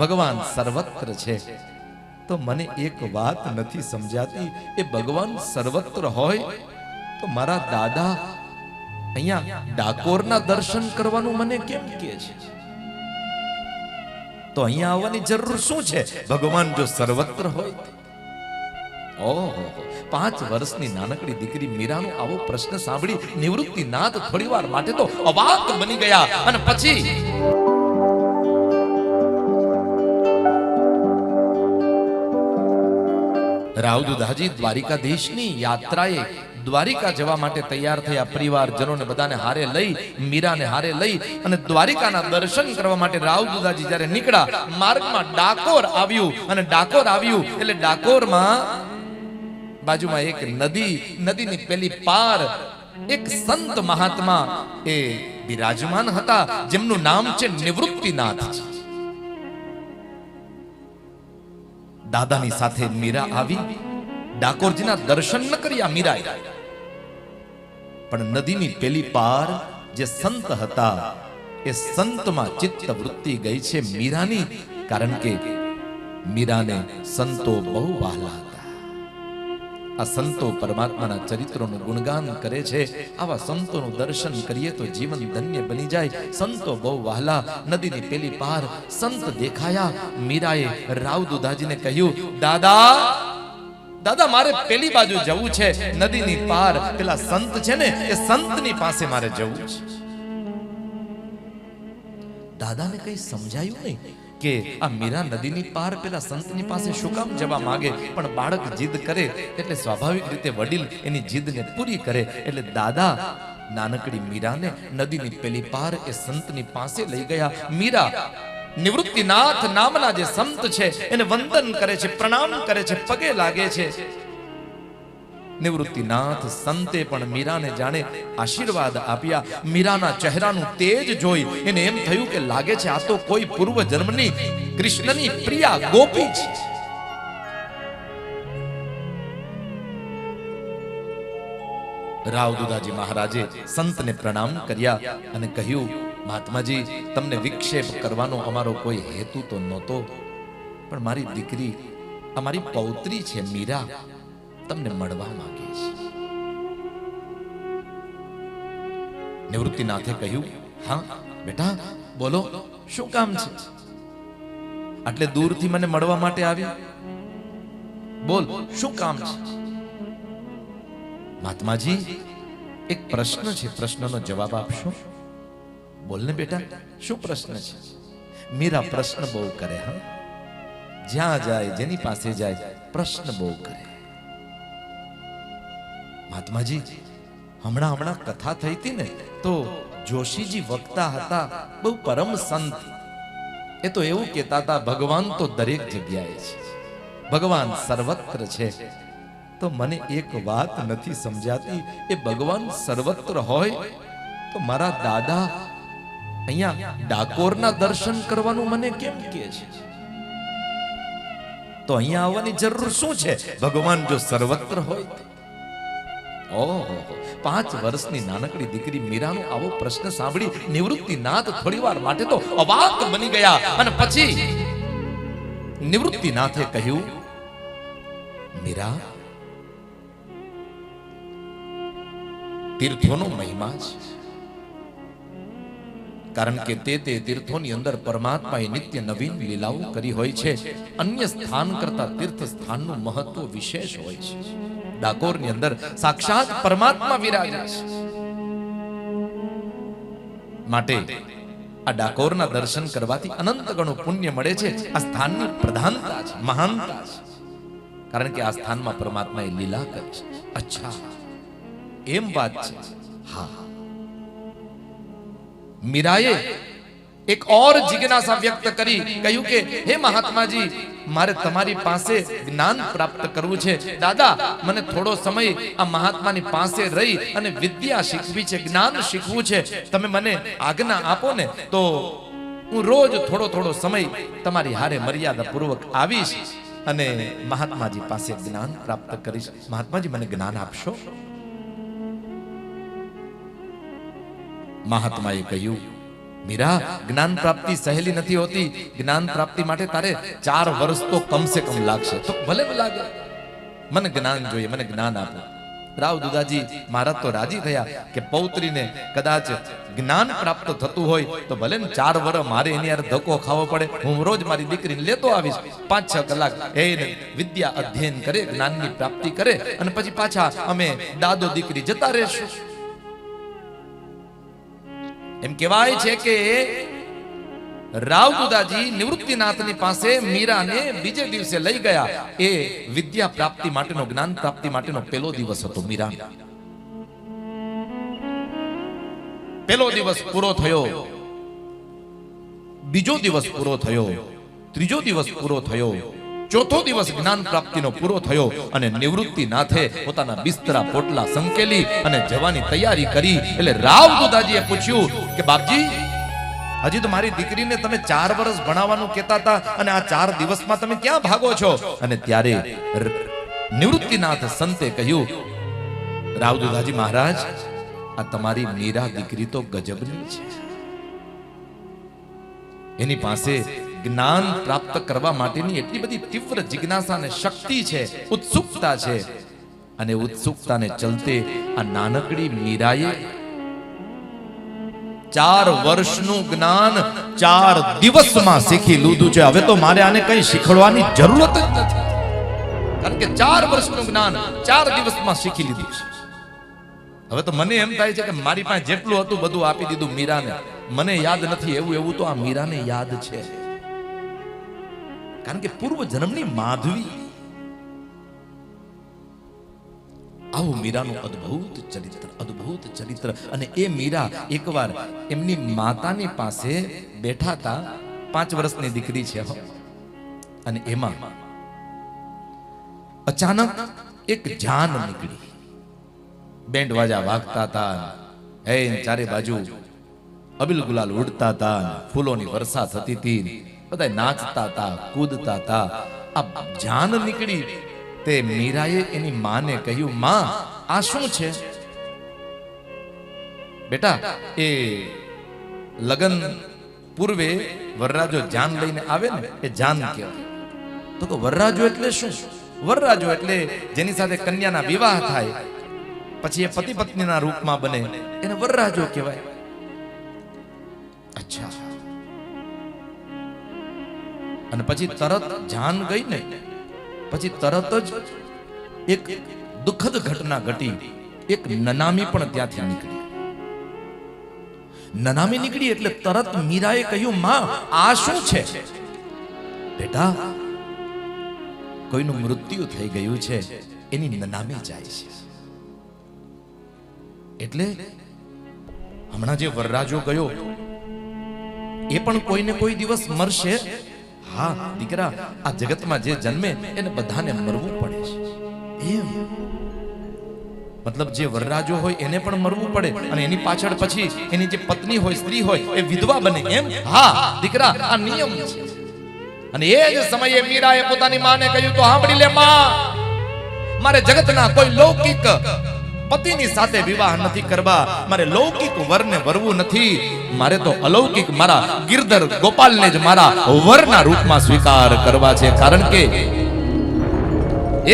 ભગવાન સર્વત્ર છે. તો મને એક વાત નથી સમજાતી. એ ભગવાન સર્વત્ર હોય તો મારા દાદા અહીંયા ડાકોરના દર્શન કરવાનું મને કેમ કહે છે? તો અહીંયા આવવાની જરૂર શું છે? ભગવાન જો સર્વત્ર હોય. ઓહો, પાંચ વર્ષની નાનકડી દીકરી મીરાનો આવો પ્રશ્ન સાંભળી નિવૃત્તિનાથ થોડીવાર માટે તો અવાક બની ગયા. અને પછી? રાવદુદાજી દ્વારિકાધીશની યાત્રાએ દ્વારિકા જવા માટે તૈયાર થયા પરિવારજનોને બધાને હારે લઈ, મીરાને હારે લઈ અને દ્વારિકાના દર્શન કરવા માટે રાવ રાવદુદાજી જ્યારે નીકળ્યા, માર્ગમાં ડાકોર આવ્યું અને ડાકોર આવ્યું એટલે ડાકોરમાં બાજુમાં એક નદી, નદીની પેલી પાર એક સંત મહાત્મા એ બિરાજમાન હતા, જેમનું નામ છે નિવૃત્તિનાથ. દાદાની સાથે મીરા આવી. ડાકોરજીના દર્શન ન કર્યા મીરાએ. પણ નદીની પેલી પાર જે સંત હતા, એ સંતમાં ચિત્ત વૃત્તિ ગઈ છે મીરાની, કારણ કે મીરાને સંતો બહુ વહાલા આ સંતો પરમાત્માના ચરિત્રોનું ગુણગાન કરે છે. આવા સંતોનું દર્શન કરીએ તો જીવન ધન્ય બની જાય. સંતો બહુ વહાલા, નદીની પેલી પાર સંત દેખાયા. મીરાએ રાવદુદાજીને કહ્યું, દાદા દાદા, મારે પેલી બાજુ જવું છે. નદીની પાર પેલા સંત છે ને, એ સંતની પાસે મારે જવું છે. દાદાને કઈ સમજાયું નહીં. કે, આ મીરા નદીની પાર પેલા સંતની પાસે શું કામ જવા માંગે? પણ બાળક જીદ કરે એટલે સ્વાભાવિક રીતે વડીલ એની જીદને પૂરી કરે. એટલે દાદા, નાનકડી મીરાને નદીની પેલી પાર એ સંતની પાસે લઈ ગયા. મીરા, નિવૃત્તિનાથ નામના જે સંત છે, એને વંદન કરે છે, પ્રણામ કરે છે, પગે લાગે છે. નિવૃત્તિનાથ સંતે પણ મીરાને જાણે આશીર્વાદ આપ્યા. મીરાના ચહેરાનું તેજ જોઈ એને એમ થયું કે લાગે છે આ તો કોઈ પૂર્વ જન્મની કૃષ્ણની પ્રિયા ગોપી છે. રાવદુદાજી મહારાજે સંતને પ્રણામ કર્યા અને કહ્યું, મહાત્માજી, તમને વિક્ષેપ કરવાનો અમારો કોઈ હેતુ તો નહોતો. પણ મારી દીકરી અમારી પૌત્રી છે મીરા. તમને મળવા માંગે છે. નિવૃત્તિનાથે કહ્યું, હા, બેટા, બોલો, શું કામ છે? આટલે દૂરથી મને મળવા માટે આવ્યા. બોલ, શું કામ છે? મહાત્માજી, એક પ્રશ્ન છે, પ્રશ્નનો જવાબ આપશો? બોલને બેટા, શું પ્રશ્ન છે? મીરા પ્રશ્ન બહુ કરે, હા. જ્યાં જાય, જેની પાસે જાય, પ્રશ્ન બહુ કરે. મહાત્માજી, હમણાં હમણાં કથા થઈ હતી ને, તો જોશીજી વક્તા હતા, બહુ પરમ સંત. એ તો એવું કહેતા હતા, ભગવાન તો દરેક જગ્યાએ છે. ભગવાન સર્વત્ર છે. તો મને એક વાત નથી સમજાતી, એ ભગવાન સર્વત્ર હોય, તો મારા દાદા અહીંયા ડાકોરના દર્શન કરવાનું મને કેમ કહે છે? તો અહીંયા આવવાની જરૂર શું છે? ભગવાન જો સર્વત્ર હોય. ઓહો, પાંચ વર્ષની નાનકડી દીકરી મીરાનો આવો પ્રશ્ન સાંભળી નિવૃત્તિનાથ થોડીવાર માટે તો અવાક બની ગયા. અને પછી નિવૃત્તિનાથે કહ્યું, મીરા, તીર્થોનો મહિમા છે. કારણ કે તે તે તીર્થોની અંદર પરમાત્માએ નિત્ય નવીન લીલાઓ કરી હોય છે. અન્ય સ્થાન કરતા તીર્થ સ્થાનનું મહત્વ વિશેષ હોય છે. ડાકોરની અંદર સાક્ષાત પરમાત્મા વિરાજે છે માટે આ ડાકોરના દર્શન કરવાથી અનંત ગણું પુણ્ય મળે છે આ સ્થાનની પ્રધાનતા છે મહાનતા છે કારણ કે આ સ્થાનમાં પરમાત્માએ લીલા કરી છે અચ્છા એમ વાત છે હા મીરાએ એક ઓર જિજ્ઞાસા વ્યક્ત કરી, કહ્યું કે, હે મહાત્માજી, મારે તમારી પાસે જ્ઞાન પ્રાપ્ત કરવું છે. દાદા, મને થોડો સમય આ મહાત્માની પાસે રહી અને વિદ્યા શીખવી છે, જ્ઞાન શીખવું છે. તમે મને આજ્ઞા આપો ને, તો હું રોજ થોડો થોડો સમય તમારી હારે મર્યાદા પૂર્વક આવીશ અને મહાત્માજી પાસે જ્ઞાન પ્રાપ્ત કરીશ. મહાત્માજી, મને જ્ઞાન આપશો? મહાત્માએ કહ્યું મીરા, જ્ઞાન પ્રાપ્તિ સહેલી નથી હોતી. જ્ઞાન પ્રાપ્તિ માટે તારે ચાર વર્ષ તો કમસે કમ લાગશે. તો ભલે લાગે. મને જ્ઞાન જોઈએ, મને જ્ઞાન આપો. રાવ દુદાજી મહારાજ તો રાજી થયા કે પૌત્રીને કદાચ જ્ઞાન પ્રાપ્ત થતું હોય તો ભલે ને ચાર વર મારે એની યાર ધક્કો ખાવો પડે. હું રોજ મારી દીકરીને લેતો આવીશ. પાંચ છ કલાક એને વિદ્યા અધ્યયન કરે, જ્ઞાનની પ્રાપ્તિ કરે અને પછી પાછા અમે દાદો દીકરી જતા રહેશું. એમ કહેવાય છે કે રાવ દુદાજી નિવૃત્તિનાથની પાસે મીરાને બીજે દિવસે લઈ ગયા. એ વિદ્યા પ્રાપ્તિ માટેનો, જ્ઞાન પ્રાપ્તિ માટેનો પહેલો દિવસ હતો મીરા. પહેલો દિવસ પૂરો થયો. બીજો દિવસ પૂરો થયો. ત્રીજો દિવસ પૂરો થયો. ચોથો દિવસ જ્ઞાન પ્રાપ્તિનો પૂરો થયો અને નિવૃત્તિ નાથે પોતાના બિસ્તરા, પોટલા સંકેલી અને જવાની તૈયારી કરી. એટલે રાવ દુદાજીએ પૂછ્યું કે, બાપજી, હજી તો મારી દીકરીને તમે ચાર વર્ષ ભણાવવાનું કહેતા હતા અને આ ચાર દિવસમાં તમે ક્યાં ભાગો છો? અને ત્યારે નિવૃત્તિનાથ સંતે કહ્યું રાવદુદાજી મહારાજ, આ તમારી મીરા દીકરી તો ગજબની છે. એની પાસે જ્ઞાન પ્રાપ્ત કરવા માટેની એટલી બધી તીવ્ર જિજ્ઞાસા અને શક્તિ છે, ઉત્સુકતા છે. અને ઉત્સુકતાને ચલતે આ નાનકડી મીરાએ ચાર વર્ષનું જ્ઞાન ચાર દિવસમાં શીખી લીધું છે. હવે તો મારે આને કઈ શીખવાડવાની જરૂરત જ નથી. કારણ કે ચાર વર્ષનું જ્ઞાન ચાર દિવસમાં શીખી લીધું છે. હવે તો મને એમ થાય છે કે મારી પાસે જેટલું હતું બધું આપી દીધું મીરાને. મને યાદ નથી એવું એવું તો આ મીરાને યાદ છે. કારણ કે પૂર્વ જન્મની માધવી. આવું મીરાનું અદ્ભુત ચરિત્ર અદ્ભુત ચરિત્ર. અને એ મીરા એકવાર એમની માતાની પાસે બેઠા હતા, પાંચ વર્ષની દીકરી છે અને એમાં અચાનક એક જાન નીકળી. બેન્ડ વાજા વાગતા હતા. હે ચારે બાજુ અબિલ ગુલાલ ઉડતા હતા. ફૂલોની વર્ષા થતી હતી. બધા નાચતા હતા કૂદતા હતા આ જાન નીકળી તે મીરાએ એની માને કહ્યું, માં, આ શું છે? બેટા, એ લગન પૂર્વે વરરાજો જાન લઈને આવે ને, એ જાન કહેવાય. તો વરરાજો એટલે શું? વરરાજો એટલે જેની સાથે કન્યાના વિવાહ થાય, પછી એ પતિ પત્નીના રૂપમાં બને, એને વરરાજો કહેવાય. અચ્છા. અને પછી તરત જાન ગઈ ને, પછી તરત જ એક દુઃખદ ઘટના ઘટી. એક નનામી પણ ત્યાંથી નીકળી. નનામી નીકળી એટલે તરત મીરાએ કહ્યું, માં, આ શું છે? બેટા, કોઈનું મૃત્યુ થઈ ગયું છે. એની નનામી જાય છે. એટલે હમણાં જે વરરાજો ગયો, એ પણ કોઈને કોઈ દિવસ મરશે હા દીકરા આ જગતમાં જે જન્મે એને બધાને મરવું પડે છે. એમ? મતલબ જે વરરાજો હોય એને પણ મરવું પડે અને એની પાછળ પછી એની જે પત્ની હોય સ્ત્રી હોય એ વિધવા બને એમ? હા દીકરા આ નિયમ છે. અને એ જ સમયે મીરાએ પોતાની માને કહ્યું તો સાંભળી લે માં. મારે જગતના કોઈ લૌકિક પતિની સાથે વિવાહ નથી કરવા, મારે લૌકિક વરને વરવું નથી. મારે તો અલૌકિક મારા ગિરધર ગોપાલને જ મારા વરના રૂપમાં સ્વીકાર કરવા છે. કારણ કે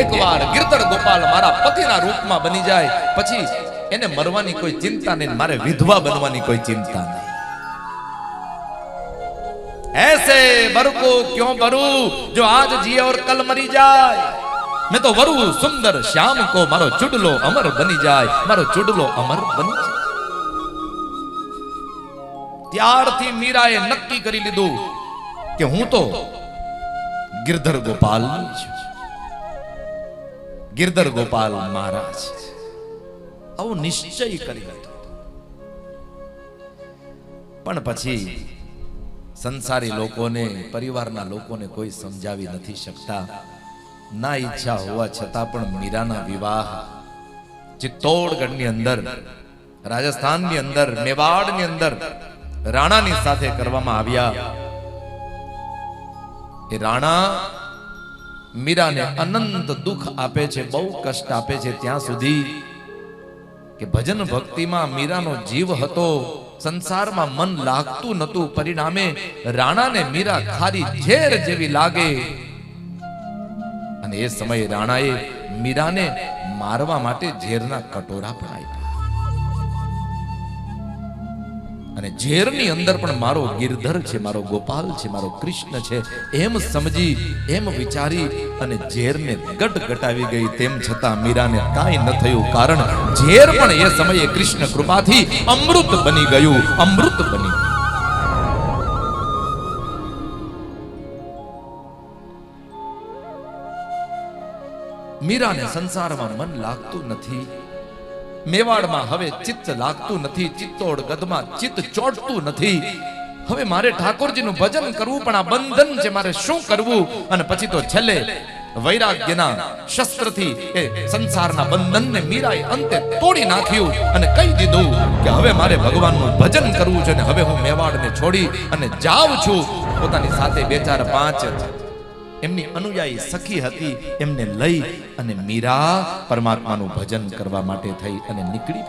એકવાર ગિરધર ગોપાલ મારા પતિના રૂપમાં બની જાય, પછી એને મરવાની કોઈ ચિંતા નહીં, મારે વિધવા બનવાની કોઈ ચિંતા નહીં. એસે બરકો ક્યો બરું, જો આજ જીએ ઓર કલ મરી જાય? મેં તો વરુ સુંદર શ્યામ કો મારો ચુડલો અમર બની જાય. મારો ચુડલો અમર બની જાય. ત્યારથી મીરાએ નક્કી કરી લીધું કે હું તો ગિરધર ગોપાલ ગિરધર ગોપાલ મહારાજ. આવો નિશ્ચય કરી લીધો. પણ પછી સંસારી લોકોને, પરિવારના લોકોને કોઈ સમજાવી નથી શકતા. ના ઈચ્છા હોવા છતાં પણ મીરાના વિવાહ. ચિત્તોડગઢની અંદર, રાજસ્થાનની અંદર, મેવાડની અંદર રાણાની સાથે કરવામાં આવ્યા. એ રાણા મીરાને અનંત દુઃખ આપે છે, બહુ કષ્ટ આપે છે ત્યાં સુધી કે ભજન ભક્તિમાં મીરાનો જીવ હતો, સંસારમાં મન લાગતું નતું પરિણામે રાણાને મીરા ખારી ઝેર જેવી લાગે. અને એ સમયે રાણાએ મીરાને મારવા માટે ઝેરના કટોરા પણ આપ્યા. અને ઝેરની અંદર પણ મારો ગિરધર છે, મારો ગોપાલ છે, મારો કૃષ્ણ છે, એમ સમજી, એમ વિચારી અને ઝેરને ગટ ગટાવી ગઈ, તેમ છતાં મીરાને કાંઈ ન થયું કારણ ઝેર પણ એ સમયે કૃષ્ણ કૃપાથી અમૃત બની ગયું, અમૃત બની ગયું. મીરાને સંસારમાં મન લાગતું નથી. મેવાડમાં હવે ચિત્ત લાગતું નથી, ચિત્તોડ ગદમાં ચિત્ત ચોટતું નથી. હવે મારે ઠાકોરજીનું ભજન કરવું, પણ આ બંધન છે, મારે શું કરવું? અને પછી તો છેલ્લે વૈરાગ્યના શસ્ત્રથી એ સંસારના બંધનને મીરાએ અંતે તોડી નાખ્યું અને કહી દીધું કે હવે મારે ભગવાનનું ભજન કરવું છે અને હવે હું મેવાડને છોડી અને જાઉં છું. પોતાની સાથે બે ચાર પાંચ એમની અનુયાયી સખી હતી, એમને લઈ અને મીરા પરમાત્માનું ભજન કરવા માટે થઈ અને નીકળી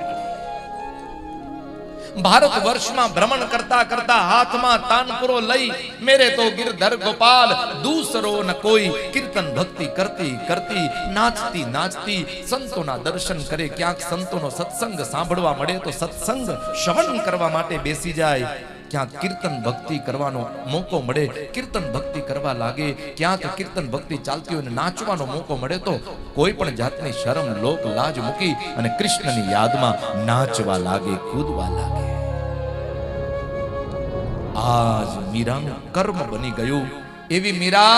ભારત વર્ષમાં ભ્રમણ કરતા કરતા હાથમાં તાનપુરો લઈ, મેરે તો ગિરધર ગોપાલ, દૂસરો ન કોઈ, કીર્તન ભક્તિ કરતી કરતી, નાચતી નાચતી સંતોના દર્શન કરે, ક્યાંક સંતોનો સત્સંગ સાંભળવા મળે તો સત્સંગ શ્રવણ કરવા માટે બેસી જાય. ક્યાંક કીર્તન ભક્તિ કરવાનો મોકો મળે, કીર્તન ભક્તિ કરવા લાગે, ક્યાંક કીર્તન ભક્તિ ચાલતી હોય નાચવાનો મોકો મળે તો કોઈ પણ જાતની શરમ, લોક, લાજ મૂકી અને કૃષ્ણની યાદમાં નાચવા લાગે, કૂદવા લાગે. આજ મીરાનું કર્મ બની ગયું. એવી મીરા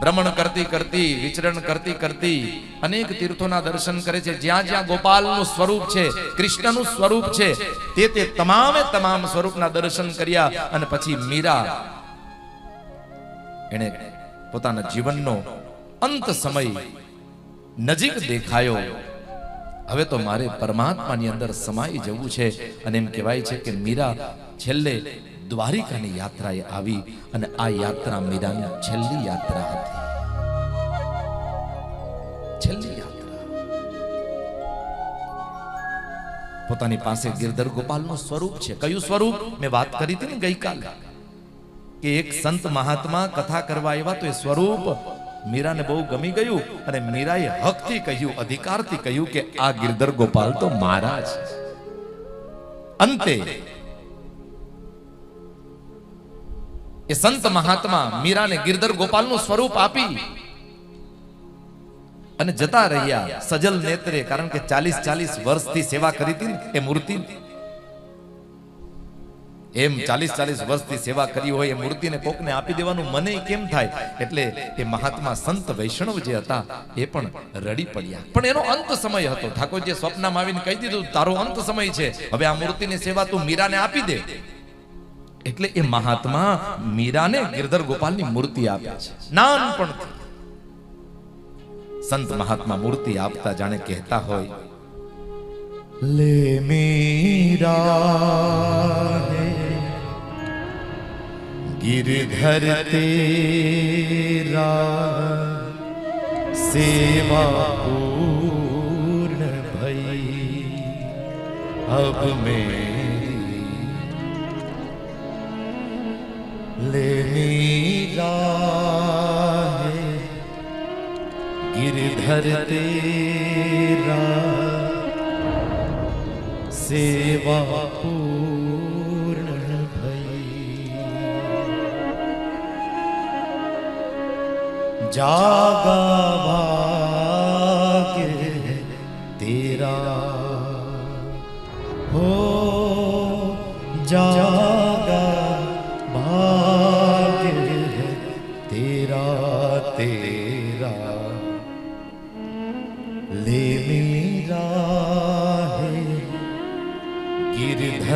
ભ્રમણ કરતી કરતી, વિચરણ કરતી કરતી અનેક તીર્થોના દર્શન કરે છે. જ્યાં જ્યાં ગોપાલનું સ્વરૂપ છે, કૃષ્ણનું સ્વરૂપ છે, તે તે તમામે તમામ સ્વરૂપના દર્શન કર્યા અને પછી મીરા એને પોતાના જીવનનો અંત સમય નજીક દેખાયો. હવે તો મારે પરમાત્માની અંદર સમાઈ જવું છે અને એમ કહેવાય છે કે મીરા છેલ્લે દ્વારિકાની યાત્રાએ આવી અને આ યાત્રા મીરાની છેલ્લી યાત્રા હતી. પોતાની પાસે ગિરધર ગોપાલનું સ્વરૂપ છે. કયું સ્વરૂપ? મેં વાત કરી હતી ને ગઈકાલે. કે એક સંત મહાત્મા કથા કરવા આવ્યા તો એ સ્વરૂપ મીરાને બહુ ગમી ગયું અને મીરાએ હકથી કહ્યું, અધિકારથી કહ્યું કે આ ગિરધર ગોપાલ તો મારા છે. અંતે એ સંત મહાત્મા મીરાને ગિરધર ગોપાલનું સ્વરૂપ આપી અને જતા રહ્યા સજલ નેત્રે, કારણ કે ચાલીસ ચાલીસ વર્ષથી સેવા કરી હતી એ મૂર્તિ. એમ ચાલીસ ચાલીસ વર્ષથી સેવા કરી હોય એ મૂર્તિને કોકને આપી દેવાનું મને કેમ થાય? એટલે એ મહાત્મા સંત વૈષ્ણવ જે હતા, એ પણ રડી પડ્યા. પણ એનો અંત સમય હતો. ઠાકોરજી સ્વપ્નમાં આવીને કહી દીધું, તારો અંત સમય છે. હવે આ મૂર્તિની સેવા તું મીરાને આપી દે. એટલે એ મહાત્મા મીરાને ગિરધર ગોપાલની મૂર્તિ આપે છે નાનપણથી સંત મહાત્મા મૂર્તિ આપતા જાણે કહેતા હોય લે મીરા गिरधर तेरा सेवा पूर्ण भई अब मेरी ले मीरा है गिरधर तेरा सेवा पूर्ण भई जागा भाग्य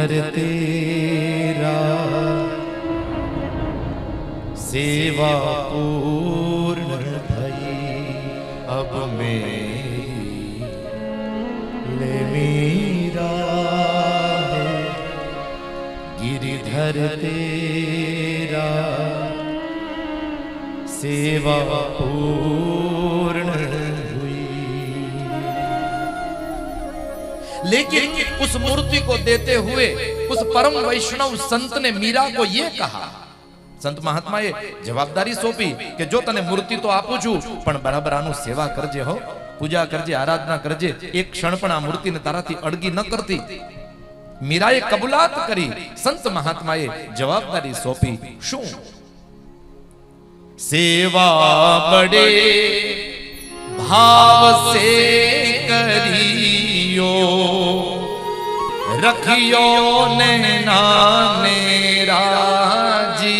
गिरधर तेरा सेवा पूर्ण भई अब मेरी ले मीरा है गिरधर तेरा सेवा पूर्ण लेकिन उस मूर्ति को देते हुए उस परम वैष्णव संत ने मीरा को ये कहा સંત મહાત્માએ જવાબદારી સોંપી કે જો તને મૂર્તિ તો આપું છું પણ બરાબર આનું સેવા કરજે હો પૂજા કરજે આરાધના કરજે એક ક્ષણ પણ આ મૂર્તિને તારાથી અડગી ન કરતી મીરાએ કબૂલાત કરી સંત મહાત્માએ જવાબદારી સોંપી શું સેવા બડે ભાવ સે કરીયો રખિયો ને નાને રાજી.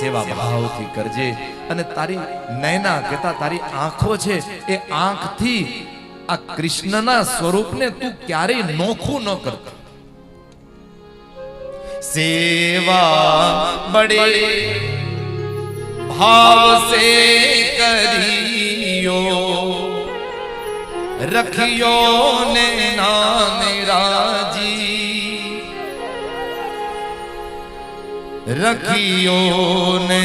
સેવા ભાવથી કરજે અને તારી નૈના કહેતા તારી આંખો છે, એ આંખથી આ કૃષ્ણના સ્વરૂપને તું ક્યારેય નોખું ન કરતો. સેવા બડે ભાવ સે કરીયો. રખિયો ને નામે રાજી રખિયો ને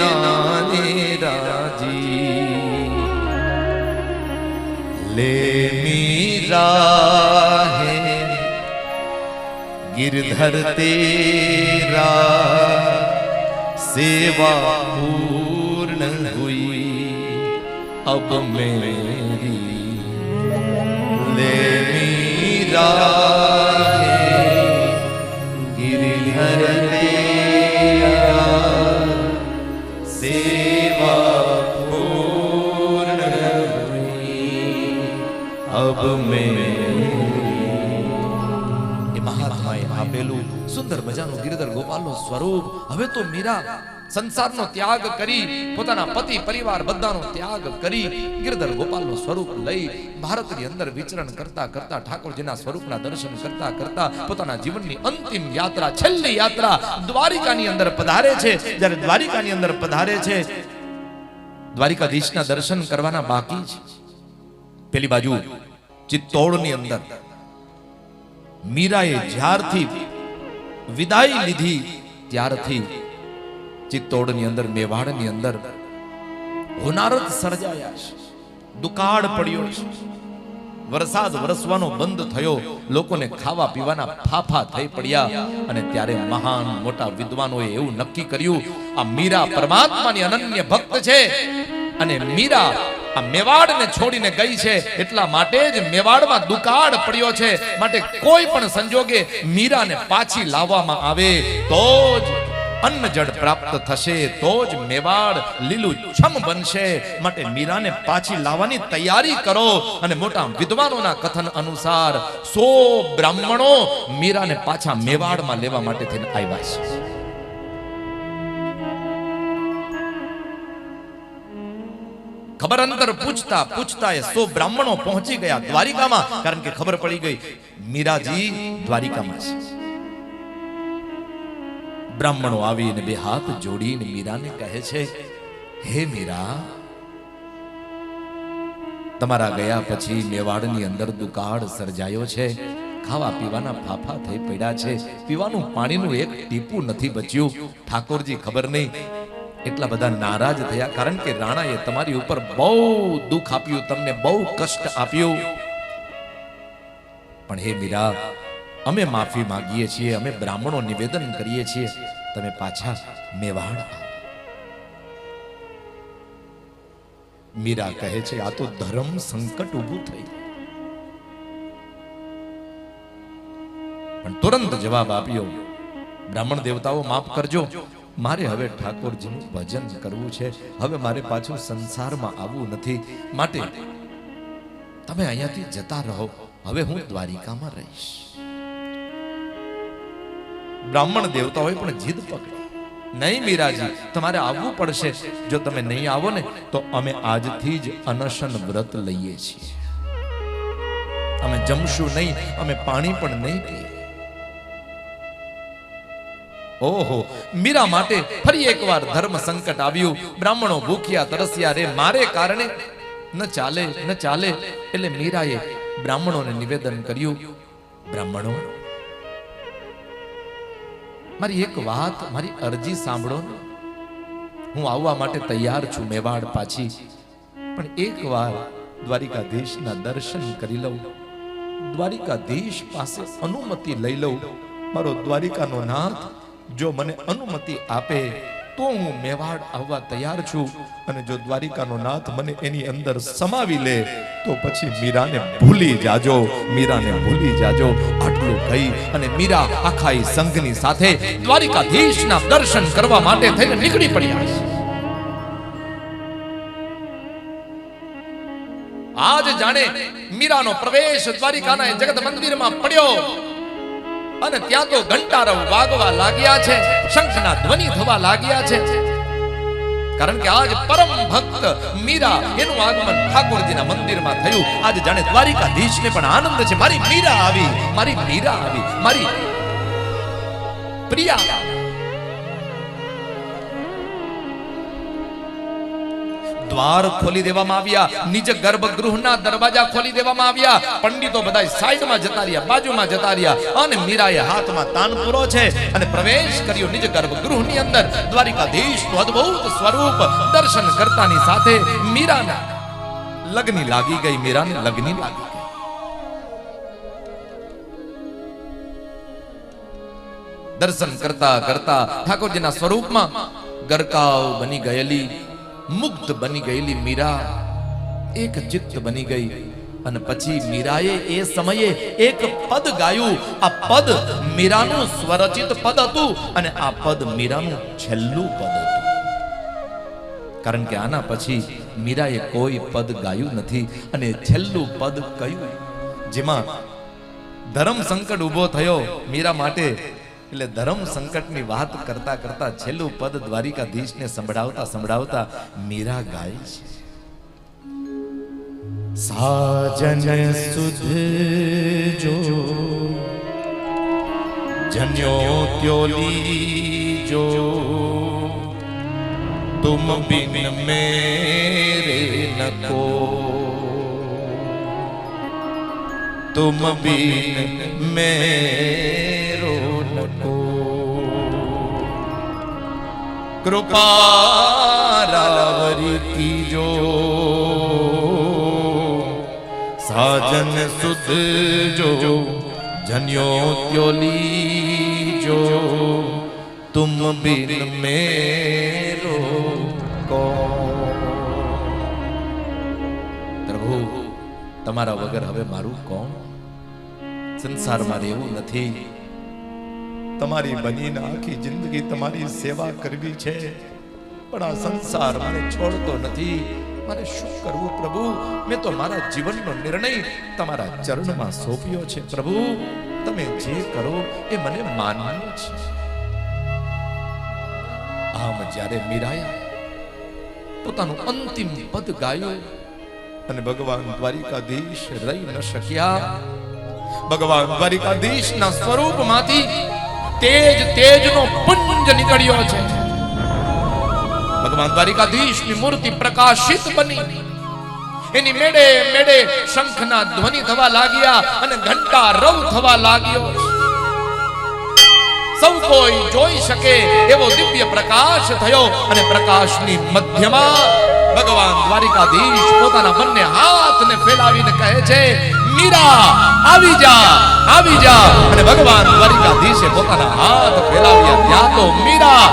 નાને રાજી ले मीरा है गिरधर तेरा सेवा पूर्ण हुई अब मेरी આપેલું સુંદર મજાનું ગિરધર ગોપાલનું સ્વરૂપ. હવે તો મીરા સંસારનો ત્યાગ કરી, પોતાના પતિ, પરિવાર બધાનો ત્યાગ કરી, ગિરધર ગોપાલનું સ્વરૂપ લઈ ભારતની અંદર વિચરણ કરતા કરતા, ઠાકોરજીના સ્વરૂપના દર્શન કરતા કરતા, પોતાના જીવનની અંતિમ યાત્રા, છેલ્લી યાત્રા દ્વારિકાની અંદર પધારે છે. જ્યારે દ્વારિકાની અંદર પધારે છે, દ્વારિકાધીશના દર્શન કરવાના બાકી છે. પેલી બાજુ ચિત્તોડની અંદર મીરાએ જ્યારથી વિદાય લીધી, ત્યારથી ચિત્તોડની અંદર, મેવાડની અંદર. હોનારત સર્જાયા છે. દુકાળ પડ્યો છે. વરસાદ વરસવાનો બંધ થયો. લોકોને ખાવા પીવાના ફાફા થઈ પડ્યા અને ત્યારે મહાન મોટા વિદ્વાનોએ એવું નક્કી કર્યું, આ મીરા પરમાત્માની અનન્ય ભક્ત છે અને મીરા આ મેવાડને છોડીને ગઈ છે. એટલા માટે જ મેવાડમાં દુકાળ પડ્યો છે. માટે કોઈ પણ સંજોગે મીરાને પાછી લાવવામાં આવે તો જ અન્ન જળ પ્રાપ્ત થશે, તો જ મેવાડ લીલું છમ બનશે. માટે મીરાને પાછી લાવવાની તૈયારી કરો અને મોટા વિદ્વાનોના કથન અનુસાર સો બ્રાહ્મણો મીરાને પાછા મેવાડમાં લેવા માટે થઈને આવ્યા છે. ખબર અંતર પૂછતા પૂછતા એ સો બ્રાહ્મણો પહોંચી ગયા દ્વારિકામાં, કારણ કે ખબર પડી ગઈ, મીરાજી દ્વારિકામાં છે. બ્રાહ્મણો આવીને બે હાથ જોડીને મીરાને કહે છે, હે મીરા, તમારા ગયા પછી મેવાડની અંદર દુકાળ સર્જાયો છે, ખાવા પીવાના ફાફા થઈ પડ્યા છે, પીવાનું પાણીનું એક ટીપું નથી બચ્યું, ઠાકોરજી ખબર નહીં. એટલા બધા નારાજ થયા કારણ કે રાણાએ તમારી ઉપર બહુ દુઃખ આપ્યું, તમને બહુ કષ્ટ આપ્યું. પણ હે મીરા અમે માફી માંગીએ છીએ, અમે બ્રાહ્મણો નિવેદન કરીએ છીએ. તમે પાછા મેવાડ મીરા કહે છે, આ તો ધર્મ સંકટ ઊભું થઈ પણ તુરંત જવાબ આપ્યો, બ્રાહ્મણ દેવતાઓ, માફ કરજો. મારે હવે ઠાકોરજીનું ભજન કરવું છે. હવે મારે પાછું સંસારમાં આવવું નથી. માટે તમે અહીંયાથી જતા રહો. હવે હું દ્વારિકામાં રહીશ. બ્રાહ્મણ દેવતાઓએ પણ જીદ પકડી. નહીં મીરાજી, તમારે આવવું પડશે. જો તમે નહીં આવો ને, તો અમે આજથી જ અનશન વ્રત લઈએ છીએ. અમે જમશું નહીં, અમે પાણી પણ નહીં પીએ. ઓહો, મીરા માટે ફરી એકવાર ધર્મ સંકટ આવ્યું. બ્રાહ્મણો ભૂખ્યા, તરસ્યા રે, મારે કારણે ન ચાલે ન ચાલે. એટલે મીરાએ બ્રાહ્મણોને નિવેદન કર્યું, બ્રાહ્મણો મારી એક વાત, મારી અરજી સાંભળો ને. હું આવવા માટે તૈયાર છું મેવાડ પાછી. પણ એક વાર દ્વારિકાધીશના દર્શન કરી લઉં. દ્વારિકાધીશ પાસે અનુમતિ લઈ લઉં. મારો દ્વારિકાનો નાથ જો મને અનુમતિ આપે તો હું મેવાડ આવવા તૈયાર છું અને જો દ્વારિકાનો નાથ મને એની અંદર સમાવી લે, તો પછી મીરાને ભૂલી જાજો, મીરાને ભૂલી જાજો. આટલું કહી અને મીરા આખા સંઘની સાથે દ્વારિકાધીશના દર્શન કરવા માટે થઈને નીકળી પડ્યા છે. આજ જાણે મીરાનો પ્રવેશ દ્વારિકાના જગત મંદિરમાં પડ્યો. અને ત્યાં તો ઘંટારવ વાગવા લાગ્યા છે, શંખના ધ્વનિ થવા લાગ્યા છે. કારણ કે આજ પરમ ભક્ત મીરા, એનું આગમન ઠાકોરજીના મંદિરમાં થયું. આજ જાણે દ્વારિકાધીશને પણ આનંદ છે. મારી મીરા આવી, મારી મીરા આવી, મારી પ્રિયા દ્વાર ખોલી દેવામાં આવ્યા. નિજ ગર્ભગૃહના દરવાજા ખોલી દેવામાં આવ્યા. પંડિતો બધા સાઈડમાં જતા રહ્યા, બાજુમાં જતા રહ્યા અને મીરાએ હાથમાં તાનપુરો છે અને પ્રવેશ કર્યો નિજ ગર્ભગૃહની અંદર. દ્વારિકાધીશનું અદ્ભુત સ્વરૂપ દર્શન કરતાની સાથે મીરાના લગ્ની લાગી ગઈ, મીરાને લગ્ની લાગી દર્શન કરતા કરતા ઠાકોરજીના સ્વરૂપમાં ગરકાવ બની ગયેલી. મુગ્ધ બની ગયેલી મીરા એક ચિત્ત બની ગઈ અને પછી મીરાએ એ સમયે એક પદ ગાયું. આ પદ મીરાનું સ્વરચિત પદ હતું અને આ પદ મીરાનું છેલ્લું પદ હતું. કારણ કે આના પછી મીરાએ કોઈ પદ ગાયું નથી અને છેલ્લું પદ કયું? જેમાં ધર્મ સંકટ ઊભો થયો મીરા માટે એટલે ધર્મ સંકટની વાત કરતા કરતા છેલ્લું પદ દ્વારિકાધીશને સંભળાવતા સંભળાવતા મીરા ગાય છે સાજન સુધ જો જન્યો ત્યોલી જો તુમ બિન મેરે નકો તુમ બિન મેરે કૃપા રાવરી કીજો. સાજન સુધ જો, જન્યો ત્યો લીજો. તુમ બિન મેરો કો પ્રભુ, તમારા વગર હવે મારું કોણ? સંસારમાં રહેવું નથી. તમારી બનીને આખી જિંદગી તમારી સેવા કરવી છે. પણ આ સંસાર મને છોડતો નથી. મારે શું કરવું પ્રભુ? મેં તો મારા જીવનનો નિર્ણય તમારા ચરણમાં સોંપ્યો છે પ્રભુ. તમે જે કરો એ મને માનવાનું છે. આમ જ્યારે મીરાયા પોતાનું અંતિમ પદ ગાયું અને ભગવાન દ્વારિકાધીશ રહી ન શક્યા. ભગવાન દ્વારિકાધીશના સ્વરૂપમાંથી તેજ તેજનો પુંજ નીકળ્યો છે. ભગવાન દ્વારિકાધીશની મૂર્તિ પ્રકાશિત બની. એની મેડે મેડે શંખના ધ્વનિ થવા લાગ્યા અને ઘંટા રવ થવા લાગ્યો. સૌ કોઈ જોઈ શકે એવો દિવ્ય પ્રકાશ થયો અને પ્રકાશની મધ્યમાં ભગવાન દ્વારિકાધીશ પોતાના બંને હાથને ફેલાવીને કહે છે મીરા, આવી જા આવી જા. અને ભગવાન દ્વારિકાધીશે પોતાના હાથ ફેલાવ્યા ત્યાં તો મીરા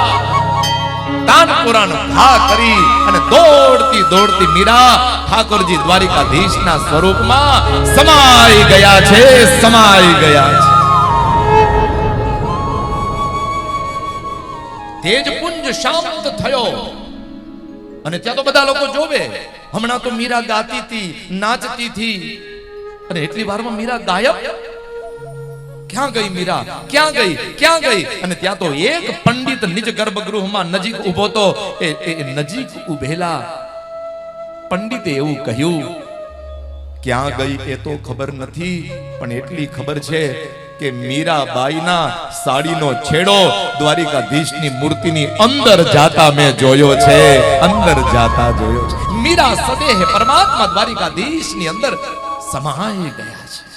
તાનપુરાનો ઘા કરી અને દોડતી દોડતી મીરા ઠાકોરજી દ્વારિકાધીશના સ્વરૂપમાં સમાઈ ગયા છે, સમાઈ ગયા છે. તેજપુંજ શાંત થયો. અને ત્યાં તો બધા લોકો જોવે. હમણાં તો મીરા ગાતી હતી, નાચતી હતી. અને એટલી વારમાં મીરા ગાયબ? ક્યાં ગઈ મીરા? ક્યાં ગઈ? ક્યાં ગઈ? અને ત્યાં તો એક પંડિત નિજ ગર્ભગૃહમાં નજીક ઊભો તો એ નજીક ઊભેલા પંડિતે એવું કહ્યું, ક્યાં ગઈ એ તો ખબર નથી, પણ એટલી ખબર છે કે મીરાબાઈના સાડીનો છેડો દ્વારિકાધીશની મૂર્તિની અંદર જાતા મેં જોયો છે, અંદર જાતા જોયો છે. મીરા સદેહ પરમાત્મા દ્વારિકાધીશની અંદર સમાઈ ગયા છે.